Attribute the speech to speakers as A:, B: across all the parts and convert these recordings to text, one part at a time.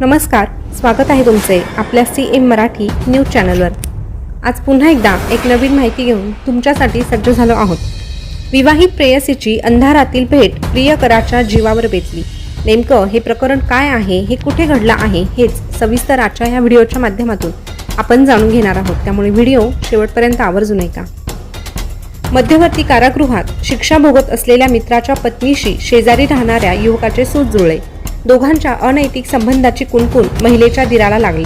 A: नमस्कार स्वागत आहे तुमचे आपल्या सी एम मराठी न्यूज चॅनलवर. आज पुन्हा एकदा एक नवीन माहिती घेऊन तुमच्यासाठी सज्ज झालो आहोत. विवाहित प्रेयसीची अंधारातील भेट प्रियकराच्या जीवावर बेतली. नेमकं हे प्रकरण काय आहे हे कुठे घडलं आहे हेच सविस्तर आजच्या या व्हिडिओच्या माध्यमातून आपण जाणून घेणार आहोत. त्यामुळे व्हिडिओ शेवटपर्यंत आवर्जून ऐका. मध्यवर्ती कारागृहात शिक्षा भोगत असलेल्या मित्राच्या पत्नीशी शेजारी राहणाऱ्या युवकाचे सूत जुळले. दोघांच्या अनैतिक संबंधाची कुणकुण महिलेच्या दिराला लागली.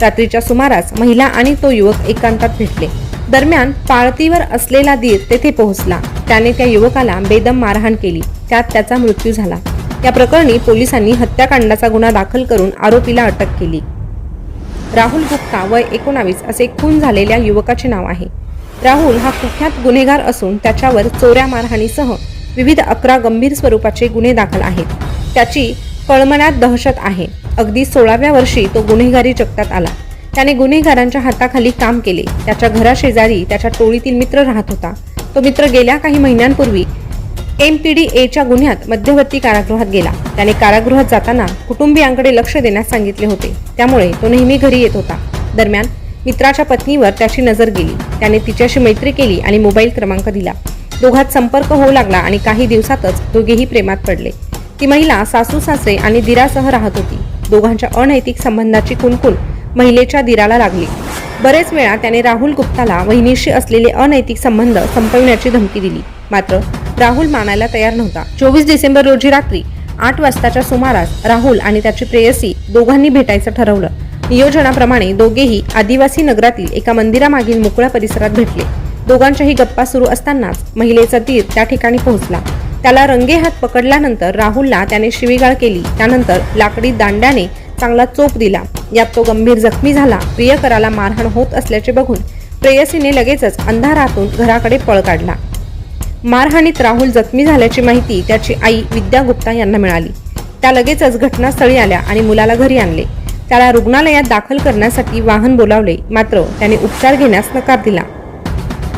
A: रात्रीच्या सुमारास महिला आणि तो युवक एकांतात भेटले. दरम्यान पाळतीवर असलेला दीर तेथे पोहोचला. त्याने त्या युवकाला बेदम मारहाण केली. त्यात त्याचा मृत्यू झाला. या प्रकरणी पोलिसांनी हत्याकांडाचा गुन्हा दाखल करून आरोपीला अटक केली. राहुल गुप्ता वय एकोणावीस असे खून झालेल्या युवकाचे नाव आहे. राहुल हा कुख्यात गुन्हेगार असून त्याच्यावर चोऱ्या मारहाणीसह विविध अकरा गंभीर स्वरूपाचे गुन्हे दाखल आहेत. त्याची कळमनात दहशत आहे. अगदी सोळाव्या वर्षी तो गुन्हेगारी जगतात आला. त्याने गुन्हेगारांच्या हाताखाली काम केले. त्याच्या घराशेजारी त्याच्या टोळीतील मित्र राहत होता. तो मित्र गेल्या काही महिन्यांपूर्वी एम पी डी एच्या गुन्ह्यात मध्यवर्ती कारागृहात गेला. त्याने कारागृहात जाताना कुटुंबियांकडे लक्ष देण्यास सांगितले होते. त्यामुळे तो नेहमी घरी येत होता. दरम्यान मित्राच्या पत्नीवर त्याची नजर गेली. त्याने तिच्याशी मैत्री केली आणि मोबाईल क्रमांक दिला. दोघात संपर्क होऊ लागला आणि काही दिवसातच दोघेही प्रेमात पडले. ती महिला सासू सासरे आणि दिरासह राहत होती. दोघांच्या अनैतिक संबंधाची कुणकुण महिलेच्या दिराला लागली. बरेच वेळा त्याने राहुल गुप्ताला वहिनीशी असलेले अनैतिक संबंध संपविण्याची धमकी दिली. मात्र राहुल मानायला तयार नव्हता. चोवीस डिसेंबर रोजी रात्री आठ वाजताच्या सुमारास राहुल आणि त्याची प्रेयसी दोघांनी भेटायचं ठरवलं. नियोजनाप्रमाणे दोघेही आदिवासी नगरातील एका मंदिरामागील मोकळ्या परिसरात भेटले. दोघांच्याही गप्पा सुरू असतानाच महिलेचा तीर त्या ठिकाणी पोहोचला. त्याला रंगेहात पकडल्यानंतर राहुलला त्याने शिवीगाळ केली. त्यानंतर लाकडी दांड्याने चांगला चोप दिला. यात तो गंभीर जखमी झाला. प्रियकराला मारहाण होत असल्याचे बघून प्रेयसीने लगेचच अंधारातून घराकडे पळ काढला. मारहाणीत राहुल जखमी झाल्याची माहिती त्याची आई विद्या गुप्ता यांना मिळाली. त्या लगेचच घटनास्थळी आल्या आणि मुलाला घरी आणले. त्याला रुग्णालयात दाखल करण्यासाठी वाहन बोलावले. मात्र त्याने उपचार घेण्यास नकार दिला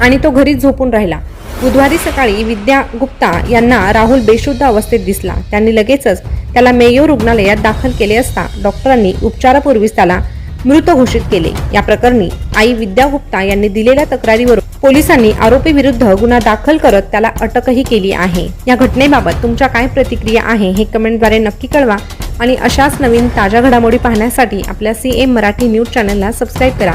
A: आणि तो घरीच झोपून राहिला. बुधवारी सकाळी विद्या गुप्ता यांना राहुल बेशुद्ध अवस्थेत दिसला. त्यांनी लगेचच त्याला मेयो रुग्णालयात दाखल केले असता डॉक्टरांनी उपचारापूर्वीच त्याला मृत घोषित केले. या प्रकरणी आई विद्या गुप्ता यांनी दिलेल्या तक्रारीवरून पोलिसांनी आरोपी विरुद्ध गुन्हा दाखल करत त्याला अटकही केली आहे. या घटनेबाबत तुमच्या काय प्रतिक्रिया आहे हे कमेंटद्वारे नक्की कळवा आणि अशाच नवीन ताज्या घडामोडी पाहण्यासाठी आपल्या सी एम मराठी न्यूज चॅनलला सबस्क्राईब करा.